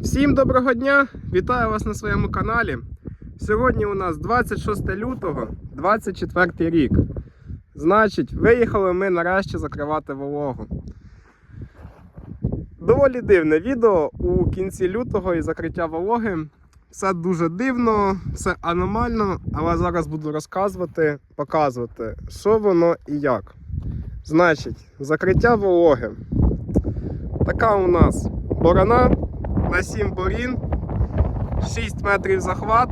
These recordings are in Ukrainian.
Всім доброго дня! Вітаю вас на своєму каналі. Сьогодні у нас 26 лютого 24 рік. Значить, виїхали ми нарешті закривати вологу. Доволі дивне відео у кінці лютого і закриття вологи. Все дуже дивно, все аномально, але зараз буду розказувати, показувати, що воно і як. Значить, закриття вологи. Така у нас борона на 7 борін, 6 метрів захват.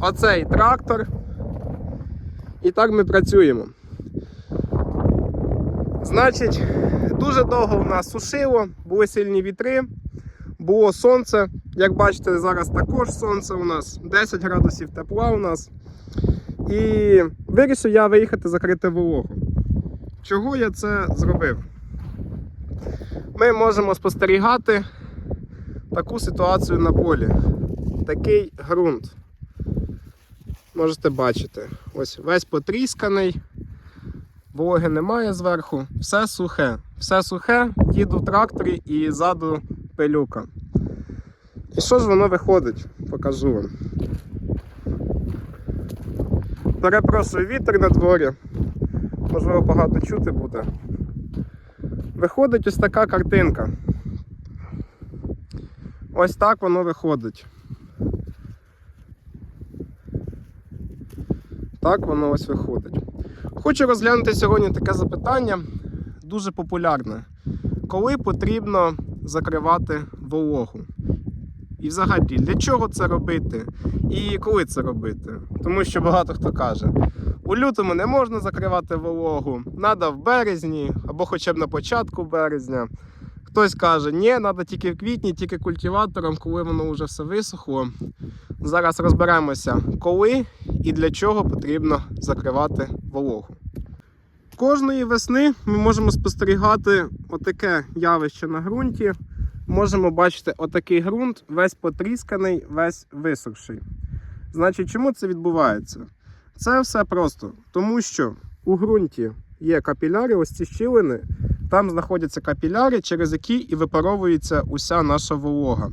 Оцей трактор. І так ми працюємо. Значить, дуже довго у нас сушило, були сильні вітри, було сонце. Як бачите, зараз також сонце у нас 10 градусів тепла у нас. І вирішив я виїхати закрити вологу. Чого я це зробив? Ми можемо спостерігати таку ситуацію на полі. Такий ґрунт. Можете бачити. Ось весь потрісканий, вологи немає зверху, все сухе. Все сухе, їду в тракторі і ззаду пилюка. І що ж воно виходить? Покажу вам. Перепрошую вітер на дворі. Можливо, погано чути буде. Виходить ось така картинка. Ось так воно виходить. Так воно ось виходить. Хочу розглянути сьогодні таке запитання, дуже популярне. Коли потрібно закривати вологу? І взагалі, для чого це робити? І коли це робити? Тому що багато хто каже, у лютому не можна закривати вологу, треба в березні або хоча б на початку березня. Хтось каже, ні, треба тільки в квітні, тільки культиватором, коли воно вже все висохло. Зараз розберемося, коли і для чого потрібно закривати вологу. Кожної весни ми можемо спостерігати отаке явище на ґрунті. Можемо бачити отакий ґрунт, весь потрісканий, весь висохший. Значить, чому це відбувається? Це все просто, тому що у ґрунті є капіляри, ось ці щілини, там знаходяться капіляри, через які і випаровується уся наша волога.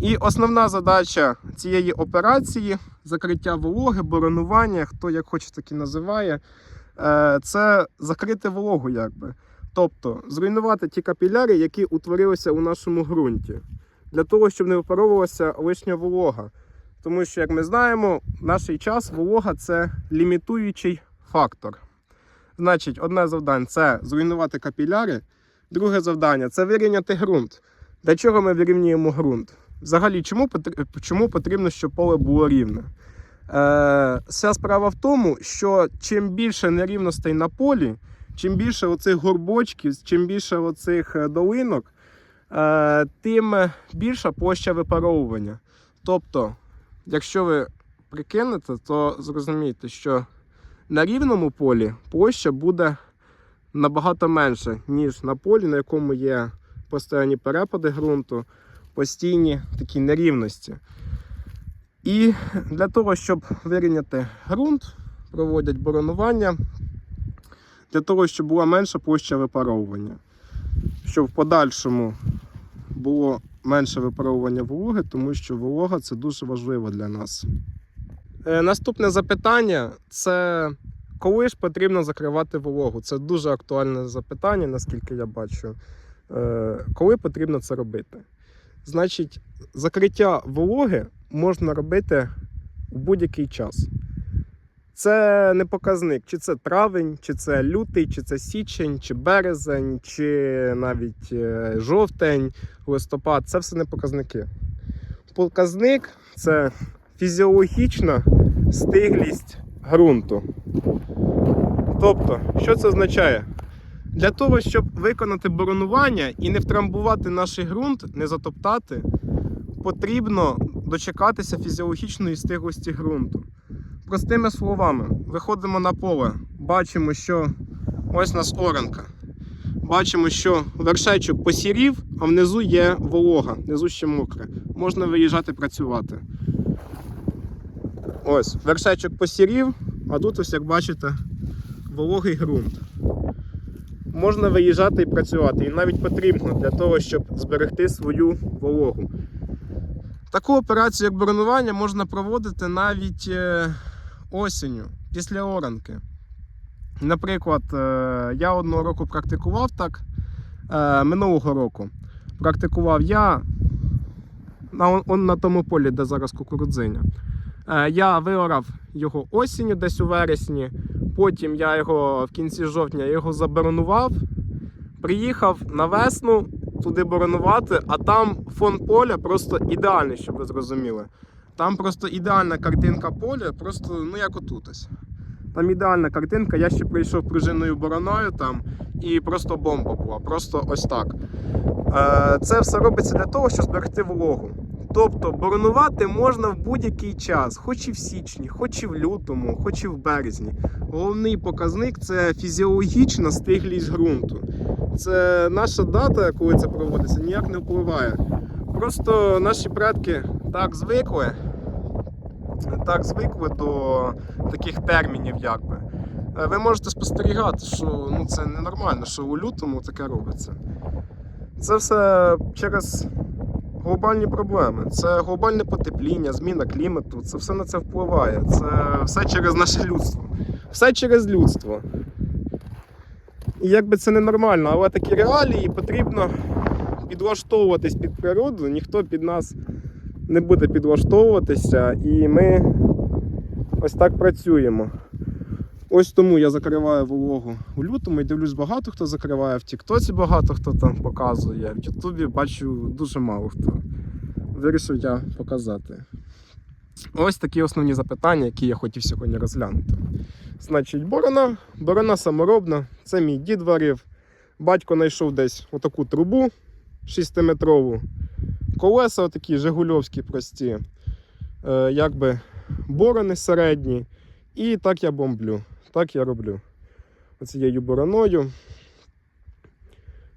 І основна задача цієї операції закриття вологи, боронування, хто як хоче, так і називає, е, це закрити вологу, якби. Тобто зруйнувати ті капіляри, які утворилися у нашому ґрунті, для того, щоб не випаровувалася лишня волога. Тому що, як ми знаємо, в наш час волога це лімітуючий фактор. Значить, одне завдання це зруйнувати капіляри. Друге завдання це вирівняти ґрунт. Для чого ми вирівнюємо ґрунт? Взагалі, чому, чому потрібно, щоб поле було рівне? Е, вся справа в тому, що чим більше нерівностей на полі, чим більше оцих горбочків, чим більше оцих е, долинок, е, тим більша площа випаровування. Тобто, якщо ви прикинете, то зрозумієте, що на рівному полі площа буде набагато менше, ніж на полі, на якому є постійні перепади ґрунту, постійні такі нерівності. І для того, щоб вирівняти ґрунт, проводять боронування, для того, щоб була менша площа випаровування. Щоб в подальшому було менше випаровування вологи, тому що волога це дуже важливо для нас. Е, Наступне запитання це коли ж потрібно закривати вологу? Це дуже актуальне запитання, наскільки я бачу. Е, Коли потрібно це робити? Значить, закриття вологи можна робити у будь-який час. Це не показник, чи це травень, чи це лютий, чи це січень, чи березень, чи навіть е, жовтень, листопад це все не показники. Показник це фізіологічна стиглість ґрунту. Тобто, що це означає? Для того, щоб виконати боронування і не втрамбувати наш ґрунт, не затоптати, потрібно дочекатися фізіологічної стиглості ґрунту. Простими словами, виходимо на поле, бачимо, що ось у нас оранка. Бачимо, що вершечок посірів, а внизу є волога, внизу ще мокре. Можна виїжджати працювати. Ось, вершечок посірів, а тут ось, як бачите, вологий ґрунт. можна виїжджати і працювати. І навіть потрібно для того, щоб зберегти свою вологу. Таку операцію, як боронування, можна проводити навіть е, осінню, після оранки. Наприклад, е, я одного року практикував так, е, минулого року практикував я на, на тому полі, де зараз кукурудзиня. Е, Я виорав його осінню, десь у вересні. Потім я його в кінці жовтня його заборонував. Приїхав на весну туди боронувати, а там фон поля просто ідеальний, щоб ви зрозуміли. Там просто ідеальна картинка поля, просто ну як отут ось. Там ідеальна картинка. Я ще прийшов пружинною бороною там, і просто бомба була. Просто ось так. Е, Це все робиться для того, щоб зберегти вологу. Тобто боронувати можна в будь-який час, хоч і в січні, хоч і в лютому, хоч і в березні. Головний показник це фізіологічна стиглість ґрунту. Це наша дата, коли це проводиться, ніяк не впливає. Просто наші предки так звикли, так звикли до таких термінів, якби. Е, Ви можете спостерігати, що ну, це ненормально, що у лютому таке робиться. Це все через глобальні проблеми. Це глобальне потепління, зміна клімату. Це все на це впливає. Це все через наше людство. Все через людство. І якби це ненормально, але такі реалії потрібно підлаштовуватись під природу. Ніхто під нас не буде підлаштовуватися, і ми ось так працюємо. Ось тому я закриваю вологу у лютому і дивлюсь, багато хто закриває в Тіктоці, багато хто там показує. В Ютубі бачу дуже мало хто. Вирішив я показати. Ось такі основні запитання, які я хотів сьогодні розглянути. Значить, борона, борона саморобна, це мій дід варив. Батько знайшов десь отаку трубу 6-метрову. Колеса отакі жигульовські прості. Е, якби борони середні. І так я бомблю. Так я роблю. Оцією бороною.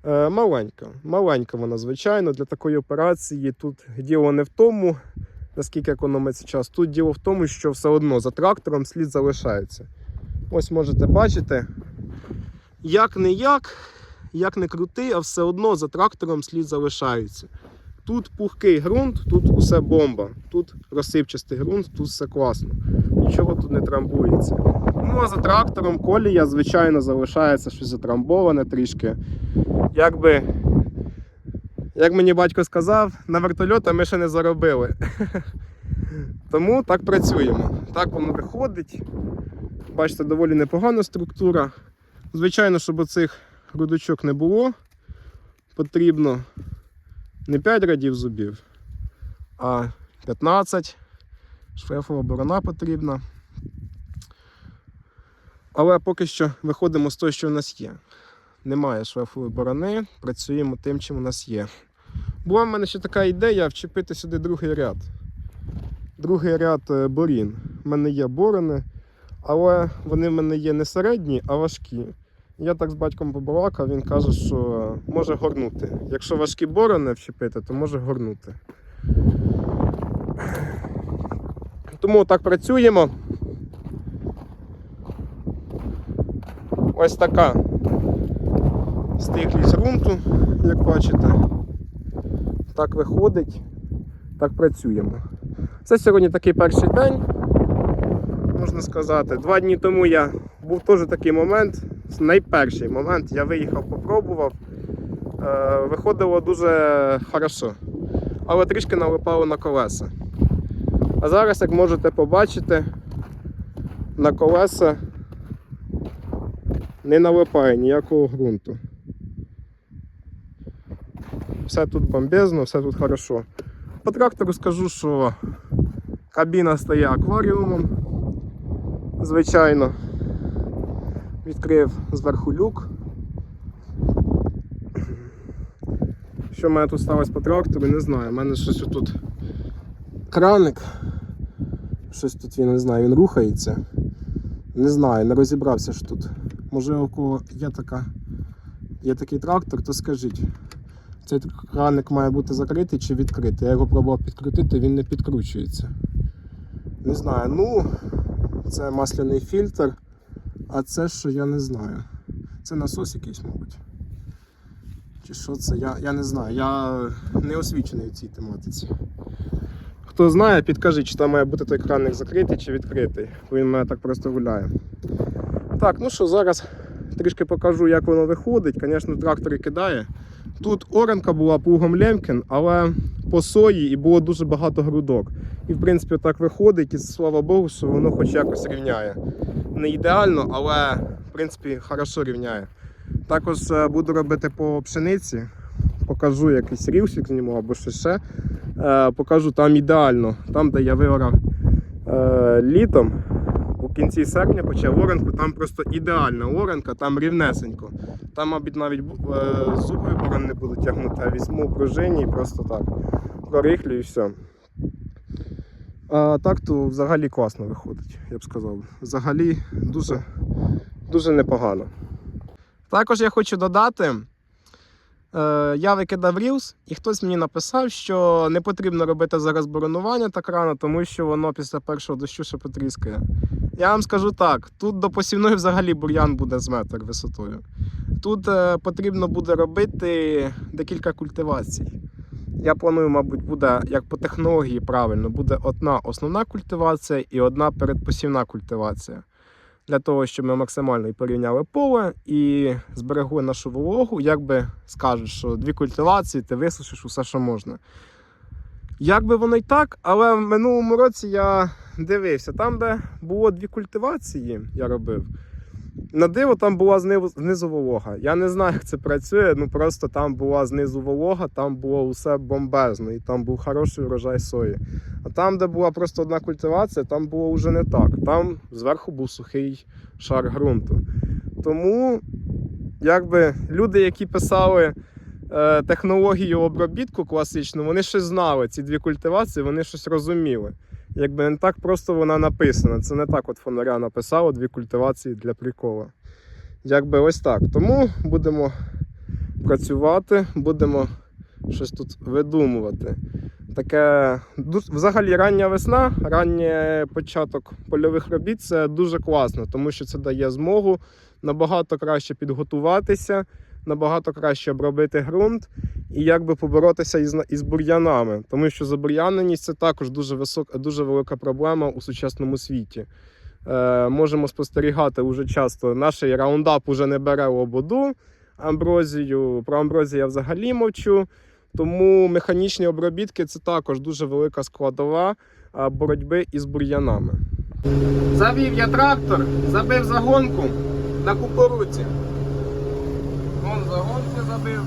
Е, маленька. Маленька вона, звичайно, для такої операції. Тут діло не в тому, наскільки економиться час. Тут діло в тому, що все одно за трактором слід залишається. Ось можете бачити, як не як, як не крути, а все одно за трактором слід залишається. Тут пухкий ґрунт, тут усе бомба. Тут розсипчастий ґрунт, тут все класно. Нічого тут не трамбується. А за трактором колія, звичайно, залишається щось затрамбоване трішки. Якби, як мені батько сказав, на вертольота ми ще не заробили. Тому так працюємо. Так воно виходить. Бачите, доволі непогана структура. Звичайно, щоб оцих грудочок не було, потрібно не 5 рядів зубів, а 15. Шлейфова борона потрібна. Але поки що виходимо з того, що в нас є. Немає шлейфової борони, працюємо тим, чим у нас є. Була в мене ще така ідея вчепити сюди другий ряд. Другий ряд е, борін. У мене є борони, але вони в мене є не середні, а важкі. Я так з батьком побалакав, він каже, що може горнути. Якщо важкі борони вчепити, то може горнути. Тому так працюємо. Ось така стиглість ґрунту, як бачите. Так виходить, так працюємо. Це сьогодні такий перший день, можна сказати. Два дні тому я був теж такий момент, найперший момент, я виїхав, попробував. Е, виходило дуже хорошо, але трішки налипало на колеса. А зараз, як можете побачити, на колеса не налипає ніякого ґрунту. Все тут бомбезно, все тут хорошо. По трактору скажу, що кабіна стає акваріумом. Звичайно. Відкрив зверху люк. Що в мене тут сталося по трактору, не знаю. У мене щось тут краник. Щось тут він не знаю, він рухається. Не знаю, не розібрався що тут. Може у кого є така. Є такий трактор, то скажіть. Цей краник має бути закритий чи відкритий. Я його пробував підкрутити, він не підкручується. Не знаю, ну, це масляний фільтр, а це що я не знаю. Це насос якийсь, мабуть. Чи що це? Я, я не знаю. Я не освічений у цій тематиці. Хто знає, підкажіть, чи там має бути той кранник закритий чи відкритий, він в мене так просто гуляє. Так, ну що, зараз трішки покажу, як воно виходить. Звісно, трактор кидає. Тут оранка була плугом Лемкін, але по сої і було дуже багато грудок. І в принципі так виходить, і слава Богу, що воно хоч якось рівняє. Не ідеально, але в принципі хорошо рівняє. Також е, буду робити по пшениці. Покажу якийсь рівсик зніму або що ще. Е, покажу там ідеально, там, де я виорав е, літом. У кінці серпня почав оранку, там просто ідеальна оранка, там рівнесенько. Там, мабуть, навіть е, зуби борон не буду тягнути, а візьму пружині і просто так прорихлю і все. А так то взагалі класно виходить, я б сказав. Взагалі дуже, дуже непогано. Також я хочу додати. Е, я викидав рілс, і хтось мені написав, що не потрібно робити зараз боронування так рано, тому що воно після першого дощу ще потріскає. Я вам скажу так: тут до посівної взагалі бур'ян буде з метр висотою. Тут е, потрібно буде робити декілька культивацій. Я планую, мабуть, буде як по технології правильно, буде одна основна культивація і одна передпосівна культивація. Для того, щоб ми максимально порівняли поле і зберегли нашу вологу, як би скажуть, що дві культивації, ти висушиш усе, що можна. Як би воно й так, але в минулому році я дивився, там, де було дві культивації, я робив. На диво там була знизу, волога. Я не знаю, як це працює, ну просто там була знизу волога, там було усе бомбезно, і там був хороший урожай сої. А там, де була просто одна культивація, там було вже не так. Там зверху був сухий шар ґрунту. Тому, якби люди, які писали е, технологію обробітку класичну, вони щось знали. Ці дві культивації, вони щось розуміли. Якби не так просто вона написана. Це не так от фонаря написало дві культивації для прикола. Якби ось так. Тому будемо працювати, будемо щось тут видумувати. Таке взагалі рання весна, ранній початок польових робіт це дуже класно, тому що це дає змогу набагато краще підготуватися, набагато краще обробити ґрунт і якби поборотися із, із бур'янами, тому що забур'яненість це також дуже висока, дуже велика проблема у сучасному світі. Е, можемо спостерігати уже часто. Наш раундап уже не бере лободу амброзію. Про амброзію я взагалі мовчу. Тому механічні обробітки це також дуже велика складова боротьби із бур'янами. Завів я трактор, забив загонку на кукурудзі. Вон загонку забив.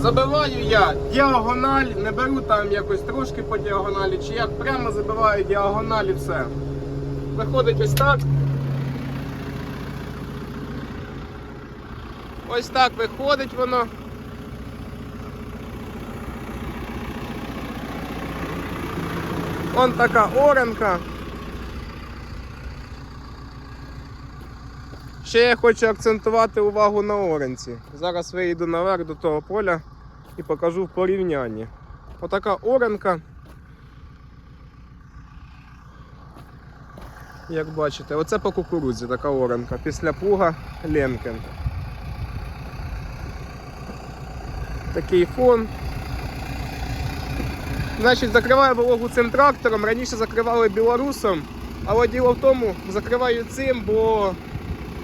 Забиваю я діагональ, не беру там якось трошки по діагоналі, чи як прямо забиваю діагональ і все. Виходить ось так. Ось так виходить воно. Вон така оранка. Ще я хочу акцентувати увагу на оранці. Зараз виїду наверх до того поля і покажу в порівнянні. Отака оранка. Як бачите, оце по кукурудзі така оранка. Після плуга Ленкен. Такий фон. Значить, закриваю вологу цим трактором. Раніше закривали білорусом, але діло в тому, закриваю цим, бо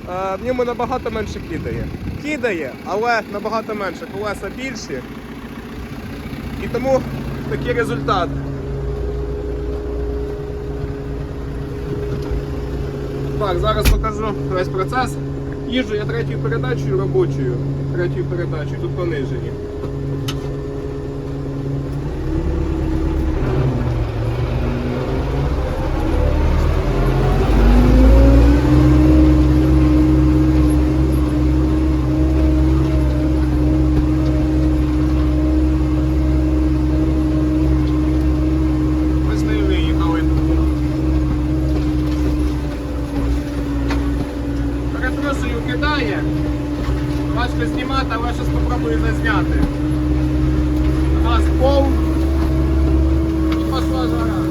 в ньому набагато менше кидає. Кидає, але набагато менше. Колеса більші. І тому такий результат. Так, зараз покажу весь процес. Їжу я третьою передачею робочою. Третьою передачею, тут понижені. Ось ми і виїхали. Перепрошую, кидає. Важко знімати, але щось спробую зазняти. Газ пов. І пішла жара.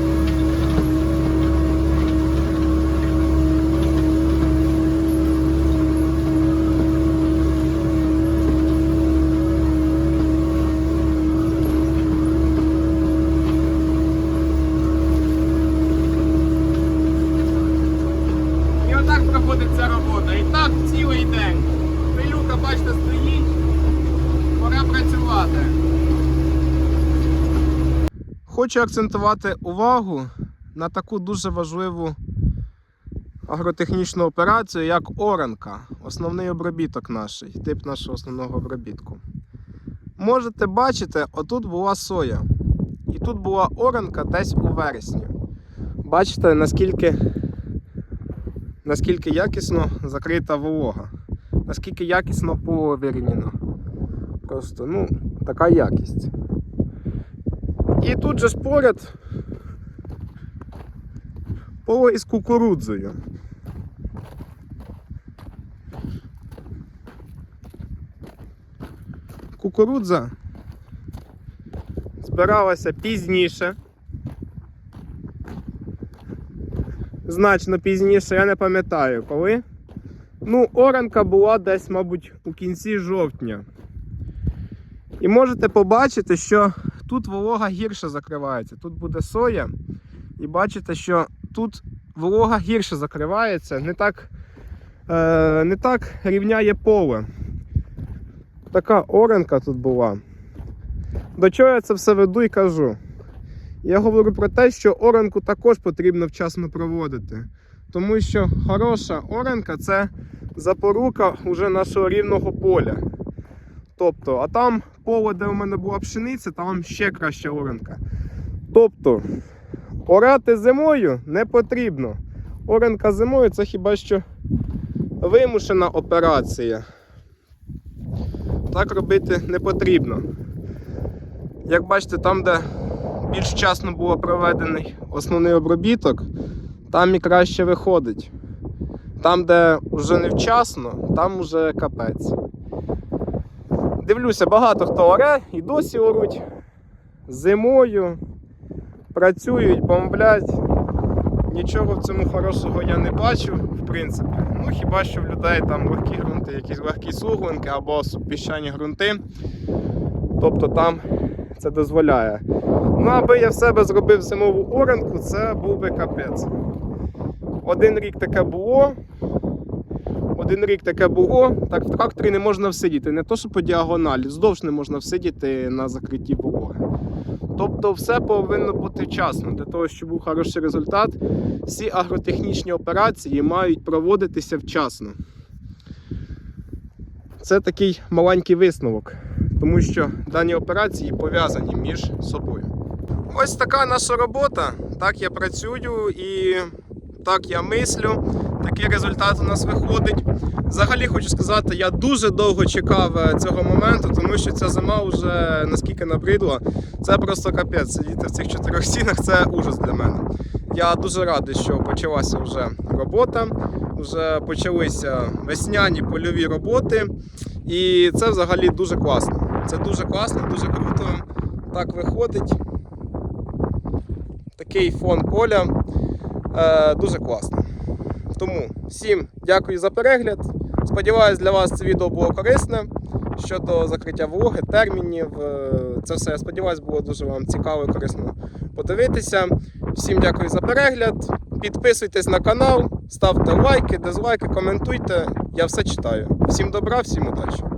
Хочу акцентувати увагу на таку дуже важливу агротехнічну операцію, як оранка, основний обробіток наш, тип нашого основного обробітку. Можете бачити, отут була соя. І тут була оранка десь у вересні. Бачите, наскільки, наскільки якісно закрита волога, наскільки якісно повірніно. Просто ну, така якість. І тут же ж поряд поле із кукурудзою. Кукурудза збиралася пізніше. Значно пізніше, я не пам'ятаю коли. Ну, оранка була десь, мабуть, у кінці жовтня. І можете побачити, що тут волога гірше закривається. Тут буде соя. І бачите, що тут волога гірше закривається, не так, е, не так рівняє поле. Така оранка тут була. До чого я це все веду і кажу? Я говорю про те, що оранку також потрібно вчасно проводити. Тому що хороша оранка це запорука уже нашого рівного поля. Тобто, а там поле, де у мене була пшениця, там ще краща оранка. Тобто, орати зимою не потрібно. Оранка зимою це хіба що вимушена операція. Так робити не потрібно. Як бачите, там, де більш вчасно було проведений основний обробіток, там і краще виходить. Там, де вже невчасно, там вже капець. Дивлюся, багато хто оре і досі оруть зимою, працюють, бомблять. Нічого в цьому хорошого я не бачу, в принципі. Ну хіба що в людей там легкі ґрунти, якісь легкі суглинки або субпіщані ґрунти. Тобто там це дозволяє. Ну, аби я в себе зробив зимову оранку, це був би капець. Один рік таке було. Один рік таке було, так в тракторі не можна всидіти. Не то, що по діагоналі, вздовж не можна всидіти на закритті вологи. Тобто все повинно бути вчасно. Для того, щоб був хороший результат, всі агротехнічні операції мають проводитися вчасно. Це такий маленький висновок, тому що дані операції пов'язані між собою. Ось така наша робота. Так я працюю і так я мислю. Такий результат у нас виходить. Взагалі хочу сказати, я дуже довго чекав е, цього моменту, тому що ця зима вже наскільки набридла. Це просто капець. Сидіти в цих чотирьох стінах це ужас для мене. Я дуже радий, що почалася вже робота, вже почалися весняні польові роботи. І це взагалі дуже класно. Це дуже класно, дуже круто. Так виходить. Такий фон поля. Е, дуже класно. Тому всім дякую за перегляд. Сподіваюсь, для вас це відео було корисне щодо закриття вологи, термінів. Е, Це все, я сподіваюся, було дуже вам цікаво і корисно подивитися. Всім дякую за перегляд. Підписуйтесь на канал, ставте лайки, дизлайки, коментуйте. Я все читаю. Всім добра, всім удачі!